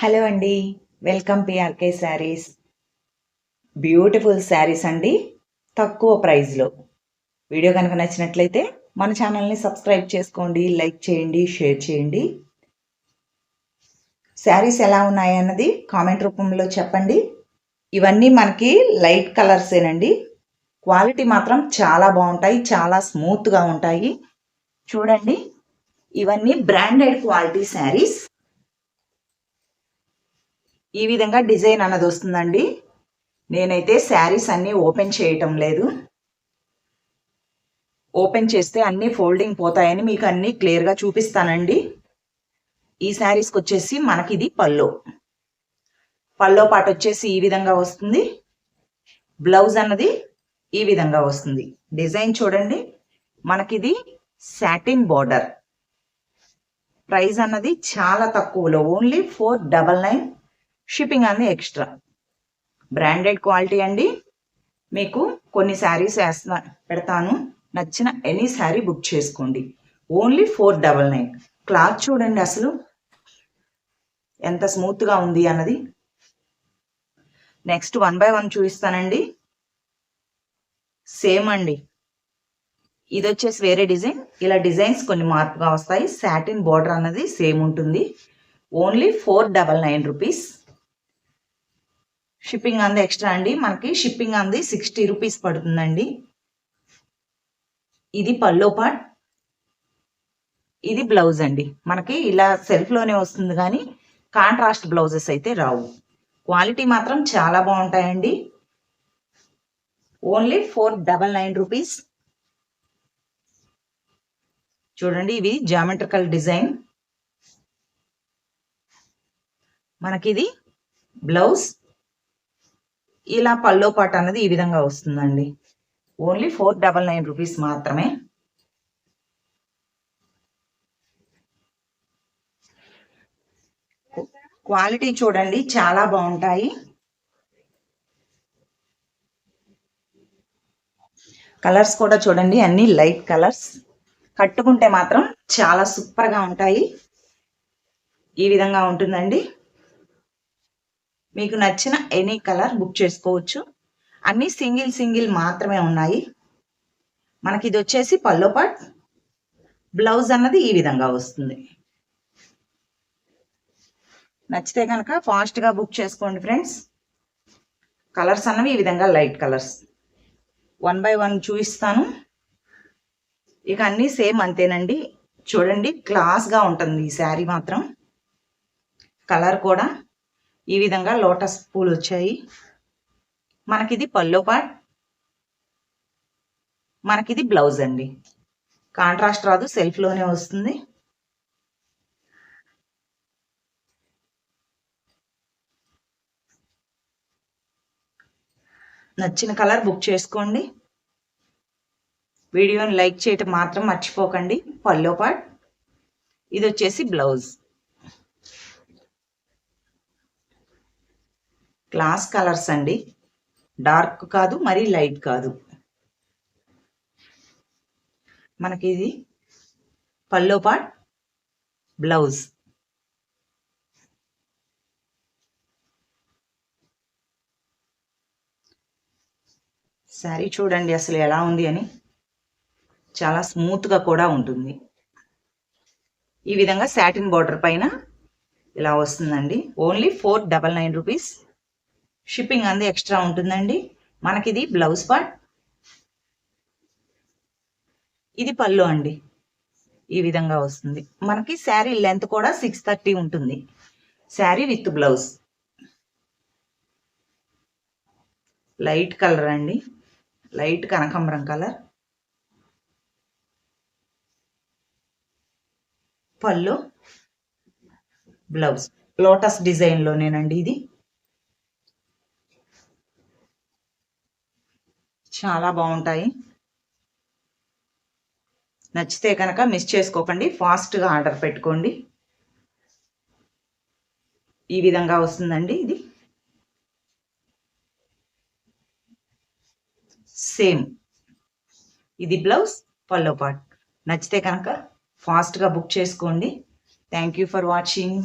Hello అండి. Welcome P R K saris beautiful saris అండి. తక్కువ ప్రైస్లో వీడియో కనుక నచ్చినట్లయితే మన ఛానల్ని సబ్స్క్రైబ్ చేసుకోండి లైక్ చేయండి షేర్ చేయండి. శారీస్ ఎలా ఉన్నాయన్నది కామెంట్ రూపంలో చెప్పండి. ఇవన్నీ మనకి లైట్ కలర్సేనండి క్వాలిటీ మాత్రం చాలా బాగుంటాయి చాలా స్మూత్గా ఉంటాయి. చూడండి. ఇవన్నీ బ్రాండెడ్ క్వాలిటీ శారీస్ ఈ విధంగా డిజైన్ అన్నది వస్తుందండి. నేనైతే శారీస్ అన్నీ ఓపెన్ చేయటం లేదు. ఓపెన్ చేస్తే అన్నీ ఫోల్డింగ్ పోతాయని మీకు అన్నీ క్లియర్గా చూపిస్తానండి. ఈ శారీస్కి వచ్చేసి మనకి ఇది పల్లో పల్లో పాట వచ్చేసి ఈ విధంగా వస్తుంది. బ్లౌజ్ అన్నది ఈ విధంగా వస్తుంది. డిజైన్ చూడండి. మనకిది సాటిన్ బార్డర్. ప్రైస్ అన్నది చాలా తక్కువలో only four double nine shipping అనేది ఎక్స్ట్రా బ్రాండెడ్ క్వాలిటీ అండి. మీకు కొన్ని శారీస్ వేస్తా పెడతాను. నచ్చిన ఎనీ శారీ బుక్ చేసుకోండి. Only four double nine cloth చూడండి అసలు. ఎంత స్మూత్గా ఉంది అన్నది. నెక్స్ట్ వన్ బై వన్ చూపిస్తానండి. సేమ్ అండి. ఇది వచ్చేసి వేరే డిజైన్. ఇలా డిజైన్స్ కొన్ని మార్పుగా వస్తాయి. సాటిన్ బార్డర్ అన్నది సేమ్ ఉంటుంది. Only four double nine rupees shipping అంది ఎక్స్ట్రా అండి. మనకి షిప్పింగ్ అంది సిక్స్టీ రూపీస్ పడుతుందండి. ఇది పల్లో పాట్ ఇది బ్లౌజ్ అండి. మనకి ఇలా సెల్ఫ్లోనే వస్తుంది కానీ కాంట్రాస్ట్ బ్లౌజెస్ అయితే రావు. క్వాలిటీ మాత్రం చాలా బాగుంటాయండి. Only four double nine rupees చూడండి ఇవి జామెట్రికల్ డిజైన్ మనకిది బ్లౌజ్ ఇలా పల్లో పాట అన్నది ఈ విధంగా వస్తుందండి. Only four double nine rupees మాత్రమే. క్వాలిటీ చూడండి చాలా బాగుంటాయి. కలర్స్ కూడా చూడండి అన్ని లైట్ కలర్స్ కట్టుకుంటే మాత్రం చాలా సూపర్గా ఉంటాయి. ఈ విధంగా ఉంటుందండి. మీకు నచ్చిన ఎనీ కలర్ బుక్ చేసుకోవచ్చు. అన్నీ సింగిల్ సింగిల్ మాత్రమే ఉన్నాయి. మనకి ఇది వచ్చేసి పల్లో పాట్. బ్లౌజ్ అన్నది ఈ విధంగా వస్తుంది. నచ్చితే కనుక ఫాస్ట్గా బుక్ చేసుకోండి ఫ్రెండ్స్ కలర్స్ అన్నవి ఈ విధంగా light colours one by one చూపిస్తాను. ఇక అన్నీ సేమ్ అంతేనండి. చూడండి క్లాస్గా ఉంటుంది ఈ శారీ మాత్రం. కలర్ కూడా. ఈ విధంగా లోటస్ పూలు వచ్చాయి మనకిది పల్లో పాట్ మనకిది బ్లౌజ్ అండి. కాంట్రాస్ట్ రాదు సెల్ఫ్లోనే వస్తుంది. నచ్చిన కలర్ బుక్ చేసుకోండి. వీడియోని లైక్ చేయటం మాత్రం మర్చిపోకండి. పల్లో పాట్ ఇది వచ్చేసి బ్లౌజ్. క్లాస్ కలర్స్ అండి. డార్క్ కాదు మరీ లైట్ కాదు. మనకి ఇది పల్లో పాట్ బ్లౌజ్. శారీ చూడండి అసలు ఎలా ఉంది అని. చాలా స్మూత్గా కూడా ఉంటుంది. ఈ విధంగా సాటిన్ బార్డర్ పైన ఇలా వస్తుందండి. Only four double nine rupees shipping అంది ఎక్స్ట్రా ఉంటుందండి. మనకి ఇది బ్లౌజ్ పార్ట్ ఇది పళ్ళు అండి. ఈ విధంగా వస్తుంది. మనకి శారీ లెంత్ కూడా సిక్స్ థర్టీ ఉంటుంది. Sari with blouse light colour అండి. లైట్ కనకాంబరం కలర్ పళ్ళు. బ్లౌజ్ లోటస్ డిజైన్లోనేనండి ఇది. చాలా బాగుంటాయి. నచ్చితే కనుక మిస్ చేసుకోకండి. ఫాస్ట్గా ఆర్డర్ పెట్టుకోండి. ఈ విధంగా వస్తుందండి ఇది. సేమ్ ఇది బ్లౌజ్ పల్లో పాట్. నచ్చితే కనుక ఫాస్ట్గా బుక్ చేసుకోండి. Thank you for watching